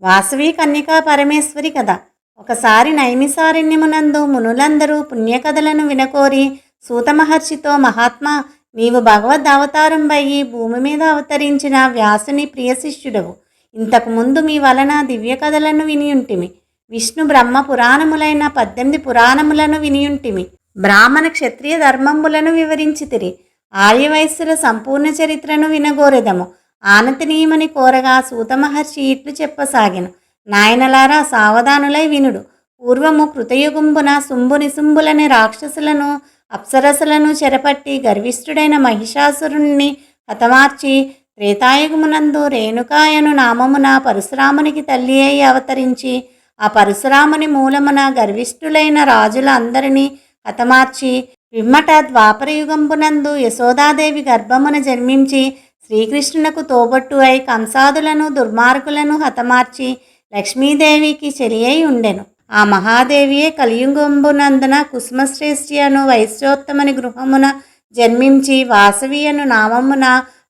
వాసవి కన్యకా పరమేశ్వరి కథ. ఒకసారి నైమిసారణ్యమునందు మునులందరూ పుణ్యకథలను వినకోరి సూతమహర్షితో మహాత్మా నీవు భగవద్ అవతారం అయ్యి భూమి మీద అవతరించిన వ్యాసుని ప్రియ శిష్యుడవు. ఇంతకుముందు మీ వలన దివ్య కథలను వినియుంటిమి. విష్ణు బ్రహ్మ పురాణములైన పద్దెనిమిది పురాణములను వినియుంటిమి. బ్రాహ్మణ క్షత్రియ ధర్మములను వివరించితిరి. ఆర్యవైశ్యుల సంపూర్ణ చరిత్రను వినగోరెదము. ఆనతినీయమని కోరగా సూతమహర్షి ఇట్లు చెప్పసాగిన. నాయనలారా సావధానులై వినుడు. పూర్వము కృతయుగుంబున శుంభునిశుంభులని రాక్షసులను అప్సరసులను చెరపట్టి గర్విష్ఠుడైన మహిషాసురుణ్ణి హతమార్చి త్రేతాయుగమునందు రేణుకాయను నామమున పరశురామునికి తల్లి అయి అవతరించి ఆ పరశురాముని మూలమున గర్విష్ఠులైన రాజుల అందరినీ హతమార్చి పిమ్మట ద్వాపరయుగంబునందు యశోదాదేవి గర్భమున జన్మించి శ్రీకృష్ణునకు తోబట్టు అయి కంసాదులను దుర్మార్గులను హతమార్చి లక్ష్మీదేవికి చెలి అయి ఉండెను. ఆ మహాదేవియే కలియుగంబునందున కుసుమశ్రేష్ఠి అను వైశ్యోత్తమని గృహమున జన్మించి వాసవి అను నామమున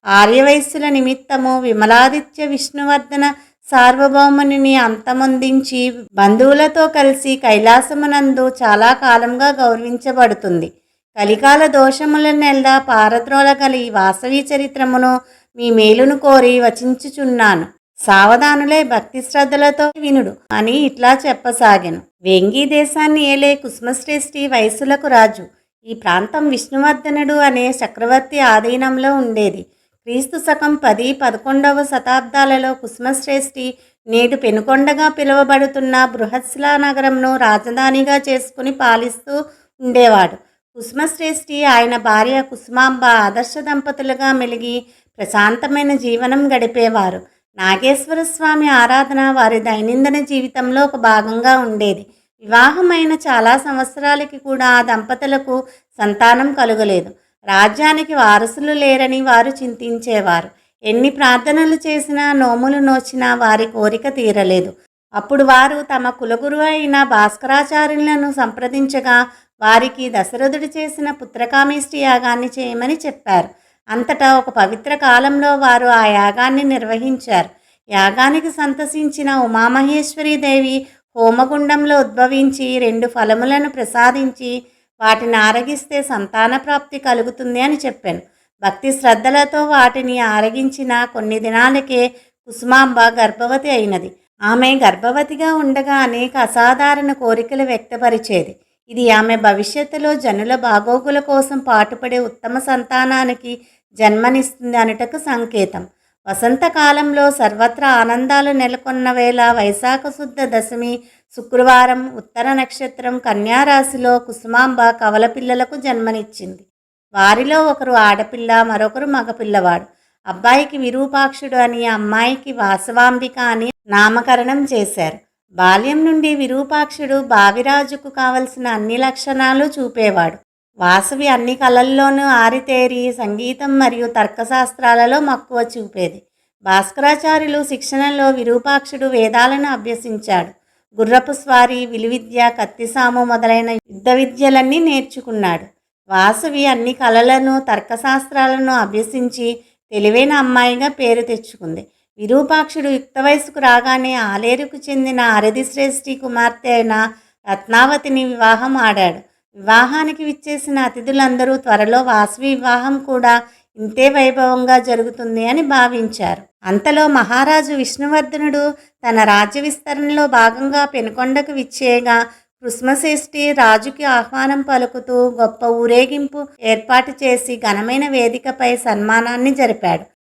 ఆర్యవయస్సుల నిమిత్తము విమలాదిత్య విష్ణువర్ధన సార్వభౌముని అంతమొందించి బంధువులతో కలిసి కైలాసమునందు చాలా కాలంగా గౌరవించబడుతుంది. కలికాల దోషముల నెల్లా పారద్రోలగలి వాసవి చరిత్రమును మీ మేలును కోరి వచించుచున్నాను. సావధానులే భక్తి శ్రద్ధలతో వినుడు. అని ఇట్లా చెప్పసాగాను. వెంగి దేశాన్ని ఏలే కుస్మశ్రేష్ఠి వయసులకు రాజు. ఈ ప్రాంతం విష్ణువర్ధనుడు అనే చక్రవర్తి ఆధీనంలో ఉండేది. క్రీస్తు శకం పది పదకొండవ శతాబ్దాలలో కుస్మశ్రేష్ఠి నేడు పెనుకొండగా పిలువబడుతున్న బృహత్శిలా నగరంను రాజధానిగా చేసుకుని పాలిస్తూ ఉండేవాడు. కుసుమశ్రేష్ఠి ఆయన భార్య కుసుమాంబ ఆదర్శ దంపతులుగా మెలిగి ప్రశాంతమైన జీవనం గడిపేవారు. నాగేశ్వర స్వామి ఆరాధన వారి దైనందిన జీవితంలో ఒక భాగంగా ఉండేది. వివాహమైన చాలా సంవత్సరాలకి కూడా ఆ దంపతులకు సంతానం కలుగలేదు. రాజ్యానికి వారసులు లేరని వారు చింతించేవారు. ఎన్ని ప్రార్థనలు చేసినా నోములు నోచినా వారి కోరిక తీరలేదు. అప్పుడు వారు తమ కులగురు అయిన భాస్కరాచార్యులను సంప్రదించగా వారికి దశరథుడు చేసిన పుత్రకామేష్టి యాగాన్ని చేయమని చెప్పారు. అంతటా ఒక పవిత్ర కాలంలో వారు ఆ యాగాన్ని నిర్వహించారు. యాగానికి సంతసించిన ఉమామహేశ్వరీదేవి హోమగుండంలో ఉద్భవించి రెండు ఫలములను ప్రసాదించి వాటిని ఆరగిస్తే సంతాన ప్రాప్తి కలుగుతుంది అని చెప్పాను. భక్తి శ్రద్ధలతో వాటిని ఆరగించిన కొన్ని దినాలకే కుసుమాంబ గర్భవతి అయినది. ఆమె గర్భవతిగా ఉండగా అనేక అసాధారణ కోరికలు వ్యక్తపరిచేది. ఇది ఆమె భవిష్యత్తులో జనుల బాగోగుల కోసం పాటుపడే ఉత్తమ సంతానానికి జన్మనిస్తుంది అనుటకు సంకేతం. వసంతకాలంలో సర్వత్రా ఆనందాలు నెలకొన్న వేళ వైశాఖ శుద్ధ దశమి శుక్రవారం ఉత్తర నక్షత్రం కన్యారాశిలో కుసుమాంబ కవల పిల్లలకు జన్మనిచ్చింది. వారిలో ఒకరు ఆడపిల్ల మరొకరు మగపిల్లవాడు. అబ్బాయికి విరూపాక్షుడు అని అమ్మాయికి వాసవాంబిక అని నామకరణం చేశారు. బాల్యం నుండి విరూపాక్షుడు భావిరాజుకు కావలసిన అన్ని లక్షణాలు చూపేవాడు. వాసవి అన్ని కళల్లోనూ ఆరితేరి సంగీతం మరియు తర్కశాస్త్రాలలో మక్కువ చూపేది. భాస్కరాచార్యులు శిక్షణలో విరూపాక్షుడు వేదాలను అభ్యసించాడు. గుర్రపు స్వారీ విలువిద్య కత్తిసాము మొదలైన యుద్ధ విద్యలన్నీ నేర్చుకున్నాడు. వాసవి అన్ని కళలను తర్కశాస్త్రాలను అభ్యసించి తెలివైన అమ్మాయిగా పేరు తెచ్చుకుంది. విరూపాక్షుడు యుక్త వయసుకు రాగానే ఆలేరుకు చెందిన అరది శ్రేష్ఠి కుమార్తె అయిన రత్నావతిని వివాహం ఆడాడు. వివాహానికి విచ్చేసిన అతిథులందరూ త్వరలో వాసవి వివాహం కూడా ఇంతే వైభవంగా జరుగుతుంది అని భావించారు. అంతలో మహారాజు విష్ణువర్ధనుడు తన రాజ్య విస్తరణలో భాగంగా పెనుకొండకు విచ్చేయగా కృష్ణశ్రేష్ఠి రాజుకి ఆహ్వానం పలుకుతూ గొప్ప ఊరేగింపు ఏర్పాటు చేసి ఘనమైన వేదికపై సన్మానాన్ని జరిపాడు.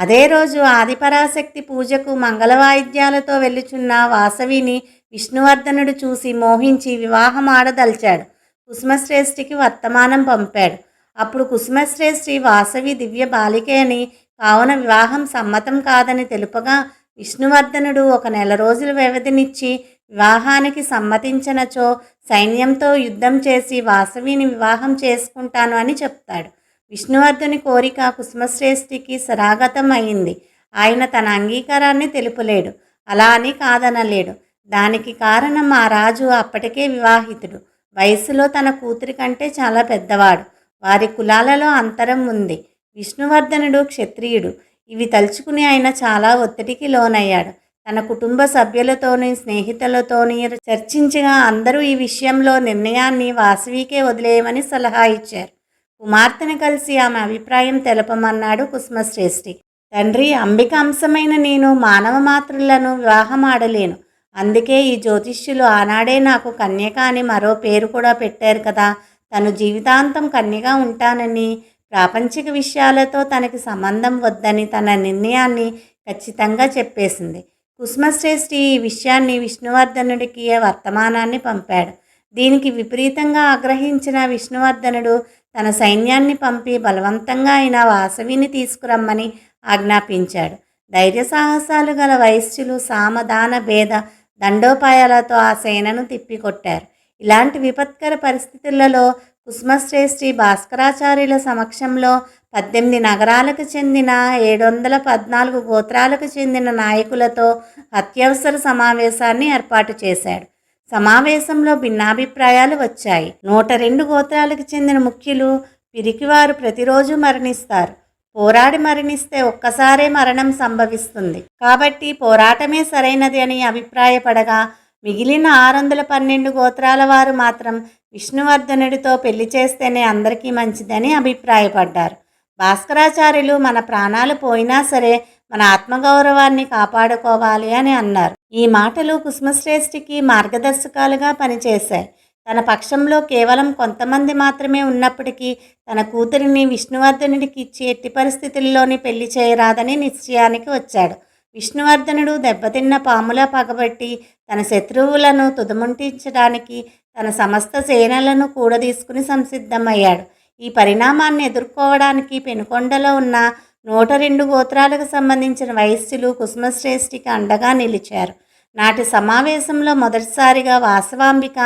అదే రోజు ఆదిపరాశక్తి పూజకు మంగళ వాయిద్యాలతో వెళ్ళుచున్న వాసవిని విష్ణువర్ధనుడు చూసి మోహించి వివాహం ఆడదలిచాడు. కుసుమశ్రేష్ఠికి వర్తమానం పంపాడు. అప్పుడు కుసుమశ్రేష్ఠి వాసవి దివ్య బాలికే అని కావున వివాహం సమ్మతం కాదని తెలుపగా విష్ణువర్ధనుడు ఒక నెల రోజుల వ్యవధినిచ్చి వివాహానికి సమ్మతించనచో సైన్యంతో యుద్ధం చేసి వాసవిని వివాహం చేసుకుంటాను అని చెప్తాడు. విష్ణువర్ధుని కోరిక కుసుమశ్రేష్ఠికి సరాగతం అయింది ఆయన తన అంగీకారాన్ని తెలుపలేడు. అలా అని కాదనలేడు. దానికి కారణం ఆ రాజు అప్పటికే వివాహితుడు. వయసులో తన కూతురి కంటే చాలా పెద్దవాడు. వారి కులాలలో అంతరం ఉంది. విష్ణువర్ధనుడు క్షత్రియుడు. ఇవి తలుచుకుని ఆయన చాలా ఒత్తిడికి లోనయ్యాడు. తన కుటుంబ సభ్యులతోని స్నేహితులతోని చర్చించగా అందరూ ఈ విషయంలో నిర్ణయాన్ని వాసవికే వదిలేయమని సలహా ఇచ్చారు. కుమార్తెను కలిసి ఆమె అభిప్రాయం తెలపమన్నాడు కుసుమశ్రేష్ఠి. తండ్రి అంబిక అంశమైన నేను మానవ మాతృలను వివాహం ఆడలేను అందుకే ఈ జ్యోతిష్యులు ఆనాడే నాకు కన్యక అని మరో పేరు కూడా పెట్టారు కదా. తను జీవితాంతం కన్యగా ఉంటానని ప్రాపంచిక విషయాలతో తనకి సంబంధం వద్దని తన నిర్ణయాన్ని ఖచ్చితంగా చెప్పేసింది. కుసుమశ్రేష్ఠి ఈ విషయాన్ని విష్ణువర్ధనుడికి వర్తమానాన్ని పంపాడు. దీనికి విపరీతంగా ఆగ్రహించిన విష్ణువర్ధనుడు తన సైన్యాన్ని పంపి బలవంతంగా అయిన వాసవిని తీసుకురమ్మని ఆజ్ఞాపించాడు. ధైర్య సాహసాలు గల వైశ్యులు సామదాన భేద దండోపాయాలతో ఆ సేనను తిప్పికొట్టారు. ఇలాంటి విపత్కర పరిస్థితులలో కుసుమశ్రేష్ఠి భాస్కరాచార్యుల సమక్షంలో పద్దెనిమిది నగరాలకు చెందిన ఏడు వందల పద్నాలుగు గోత్రాలకు చెందిన నాయకులతో అత్యవసర సమావేశాన్ని ఏర్పాటు చేశాడు. సమావేశంలో భిన్నాభిప్రాయాలు వచ్చాయి. నూట రెండు గోత్రాలకు చెందిన ముఖ్యులు పిరికివారు ప్రతిరోజు మరణిస్తారు. పోరాడి మరణిస్తే ఒక్కసారే మరణం సంభవిస్తుంది. కాబట్టి పోరాటమే సరైనది అని అభిప్రాయపడగా మిగిలిన ఆరు వందల పన్నెండు గోత్రాల వారు మాత్రం విష్ణువర్ధనుడితో పెళ్ళి చేస్తేనే అందరికీ మంచిదని అభిప్రాయపడ్డారు. భాస్కరాచార్యులు మన ప్రాణాలు పోయినా సరే మన ఆత్మగౌరవాన్ని కాపాడుకోవాలి అని అన్నారు. ఈ మాటలు కుసుమశ్రేష్ఠికి మార్గదర్శకాలుగా పనిచేశాయి. తన పక్షంలో కేవలం కొంతమంది మాత్రమే ఉన్నప్పటికీ తన కూతురిని విష్ణువర్ధనుడికి ఇచ్చి ఎట్టి పరిస్థితుల్లోని పెళ్ళి చేయరాదని నిశ్చయానికి వచ్చాడు. విష్ణువర్ధనుడు దెబ్బతిన్న పాములా పగబట్టి తన శత్రువులను తుదముంటించడానికి తన సమస్త సేనలను కూడదీసుకుని సంసిద్ధమయ్యాడు. ఈ పరిణామాన్ని ఎదుర్కోవడానికి పెనుకొండలో ఉన్న నూట రెండు గోత్రాలకు సంబంధించిన వైశ్యులు కుసుమశ్రేష్ఠికి అండగా నిలిచారు. నాటి సమావేశంలో మొదటిసారిగా వాసవాంబిక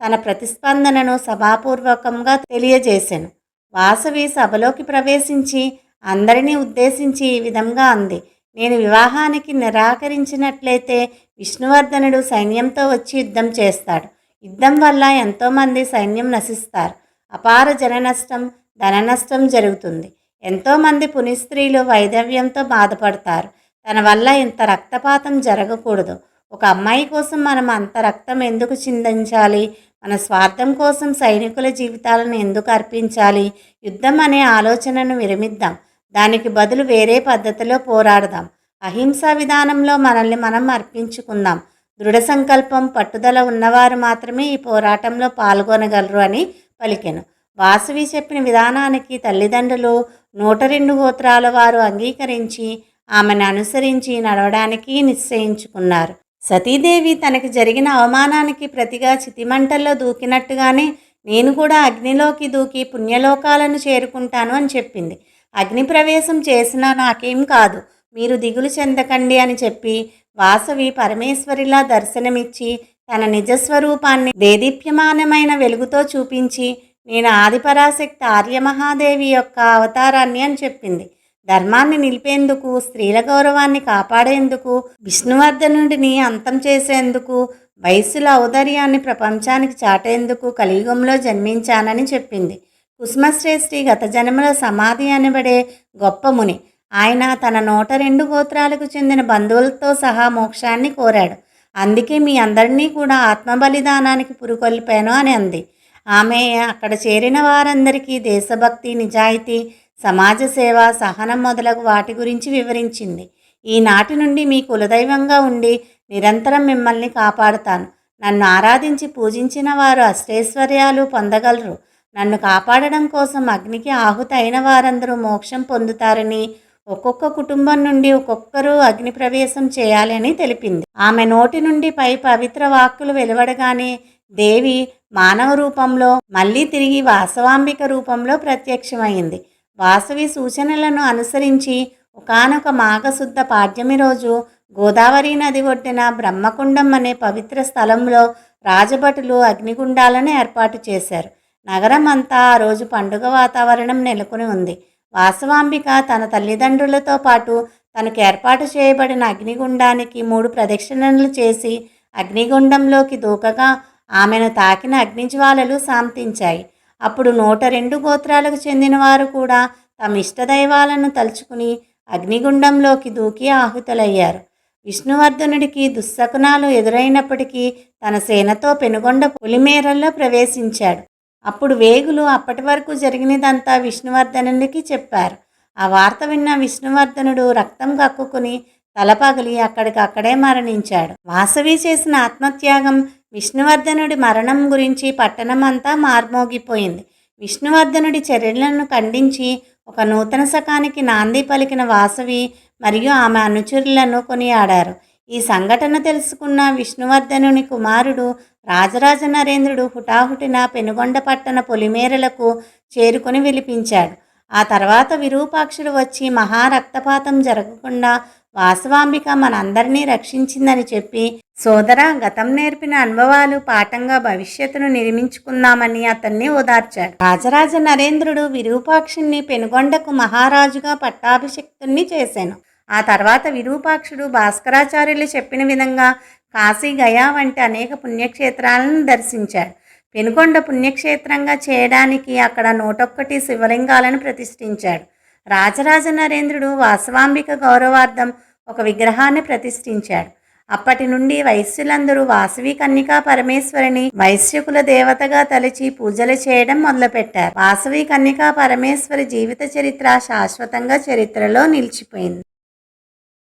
తన ప్రతిస్పందనను సభాపూర్వకంగా తెలియజేశాను వాసవి సభలోకి ప్రవేశించి అందరినీ ఉద్దేశించి ఈ విధంగా అంది. నేను వివాహానికి నిరాకరించినట్లయితే విష్ణువర్ధనుడు సైన్యంతో వచ్చి యుద్ధం చేస్తాడు. యుద్ధం వల్ల ఎంతోమంది సైన్యం నశిస్తారు. అపార జన నష్టం ధన నష్టం జరుగుతుంది. ఎంతోమంది పునిస్త్రీలు వైధవ్యంతో బాధపడతారు. తన వల్ల ఇంత రక్తపాతం జరగకూడదు. ఒక అమ్మాయి కోసం మనం అంత రక్తం ఎందుకు చిందించాలి? మన స్వార్థం కోసం సైనికుల జీవితాలను ఎందుకు అర్పించాలి? యుద్ధం అనే ఆలోచనను విరమిద్దాం. దానికి బదులు వేరే పద్ధతిలో పోరాడదాం. అహింసా విధానంలో మనల్ని మనం అర్పించుకుందాం. దృఢ సంకల్పం పట్టుదల ఉన్నవారు మాత్రమే ఈ పోరాటంలో పాల్గొనగలరు అని పలికెను. వాసవి చెప్పిన విధానానికి తల్లిదండ్రులు నూట రెండు గోత్రాల వారు అంగీకరించి ఆమెను అనుసరించి నడవడానికి నిశ్చయించుకున్నారు. సతీదేవి తనకి జరిగిన అవమానానికి ప్రతిగా చితిమంటల్లో దూకినట్టుగానే నేను కూడా అగ్నిలోకి దూకి పుణ్యలోకాలను చేరుకుంటాను అని చెప్పింది. అగ్ని ప్రవేశం చేసినా నాకేం కాదు మీరు దిగులు చెందకండి అని చెప్పి వాసవి పరమేశ్వరిలా దర్శనమిచ్చి తన నిజస్వరూపాన్ని దేదీప్యమానమైన వెలుగుతో చూపించి నేను ఆదిపరాశక్తి ఆర్యమహాదేవి యొక్క అవతారాన్ని అని చెప్పింది. ధర్మాన్ని నిలిపేందుకు స్త్రీల గౌరవాన్ని కాపాడేందుకు విష్ణువర్ధనుడిని అంతం చేసేందుకు వయస్సుల ఔదర్యాన్ని ప్రపంచానికి చాటేందుకు కలియుగంలో జన్మించానని చెప్పింది. కుసుమశ్రేష్ఠి గత జన్మల సమాధి అనబడే గొప్ప ముని. ఆయన తన నూట రెండు గోత్రాలకు చెందిన బంధువులతో సహా మోక్షాన్ని కోరాడు. అందుకే మీ అందరినీ కూడా ఆత్మబలిదానానికి పురుకొల్పాను అని అంది. ఆమె అక్కడ చేరిన వారందరికీ దేశభక్తి నిజాయితీ సమాజ సేవ సహనం మొదలగు వాటి గురించి వివరించింది. ఈనాటి నుండి మీ కులదైవంగా ఉండి నిరంతరం మిమ్మల్ని కాపాడుతాను. నన్ను ఆరాధించి పూజించిన వారు అష్టైశ్వర్యాలు పొందగలరు. నన్ను కాపాడడం కోసం అగ్నికి ఆహుతి అయిన వారందరూ మోక్షం పొందుతారని ఒక్కొక్క కుటుంబం నుండి ఒక్కొక్కరు అగ్ని ప్రవేశం చేయాలని తెలిపింది. ఆమె నోటి నుండి పై పవిత్ర వాక్కులు వెలువడగానే దేవి మానవ రూపంలో మళ్ళీ తిరిగి వాసవాంబిక రూపంలో ప్రత్యక్షమైంది. వాసవి సూచనలను అనుసరించి ఒకానొక మాఘశుద్ధ పాడ్యమి రోజు గోదావరి నది ఒడ్డున బ్రహ్మకుండం అనే పవిత్ర స్థలంలో రాజభటులు అగ్నిగుండాలను ఏర్పాటు చేశారు. నగరం అంతా ఆ రోజు పండుగ వాతావరణం నెలకొని ఉంది. వాసవాంబిక తన తల్లిదండ్రులతో పాటు తనకు ఏర్పాటు చేయబడిన అగ్నిగుండానికి మూడు ప్రదక్షిణలు చేసి అగ్నిగుండంలోకి దూకగా ఆమెను తాకిన అగ్నిజ్వాలలు శాంతించాయి. అప్పుడు నూట రెండు గోత్రాలకు చెందిన వారు కూడా తమ ఇష్టదైవాలను తలుచుకుని అగ్నిగుండంలోకి దూకి ఆహుతులయ్యారు. విష్ణువర్ధనుడికి దుస్సకునాలు ఎదురైనప్పటికీ తన సేనతో పెనుగొండ పులిమేరల్లో ప్రవేశించాడు. అప్పుడు వేగులు అప్పటి వరకు జరిగినదంతా విష్ణువర్ధనునికి చెప్పారు. ఆ వార్త విన్న విష్ణువర్ధనుడు రక్తం కక్కుకుని తలపగిలి అక్కడికక్కడే మరణించాడు. వాసవి చేసిన ఆత్మత్యాగం విష్ణువర్ధనుడి మరణం గురించి పట్టణమంతా మార్మోగిపోయింది. విష్ణువర్ధనుడి చర్యలను ఖండించి ఒక నూతన శకానికి నాంది పలికిన వాసవి మరియు ఆమె అనుచరులను కొనియాడారు. ఈ సంఘటన తెలుసుకున్న విష్ణువర్ధనుని కుమారుడు రాజరాజ నరేంద్రుడు హుటాహుటిన పెనుగొండ పట్టణ పొలిమేరలకు చేరుకొని విలిపించాడు. ఆ తర్వాత విరూపాక్షుడు వచ్చి మహారక్తపాతం జరగకుండా వాసవాంబిక మనందరినీ రక్షించిందని చెప్పి సోదర గతం నేర్పిన అనుభవాలు పాఠంగా భవిష్యత్తును నిర్మించుకుందామని అతన్ని ఓదార్చాడు. రాజరాజ నరేంద్రుడు విరూపాక్షుణ్ణి పెనుగొండకు మహారాజుగా పట్టాభిషిక్తుణ్ణి చేశాను ఆ తర్వాత విరూపాక్షుడు భాస్కరాచార్యులు చెప్పిన విధంగా కాశీ గయా వంటి అనేక పుణ్యక్షేత్రాలను దర్శించాడు. పెనుగొండ పుణ్యక్షేత్రంగా చేయడానికి అక్కడ నూటొక్కటి శివలింగాలను ప్రతిష్ఠించాడు. రాజరాజ నరేంద్రుడు వాసవాంబిక గౌరవార్థం ఒక విగ్రహాన్ని ప్రతిష్ఠించాడు. అప్పటి నుండి వైశ్యులందరూ వాసవి కన్యకా పరమేశ్వరిని వైశ్యకుల దేవతగా తలచి పూజలు చేయడం మొదలుపెట్టారు. వాసవి కన్యకా పరమేశ్వరి జీవిత చరిత్ర శాశ్వతంగా చరిత్రలో నిలిచిపోయింది.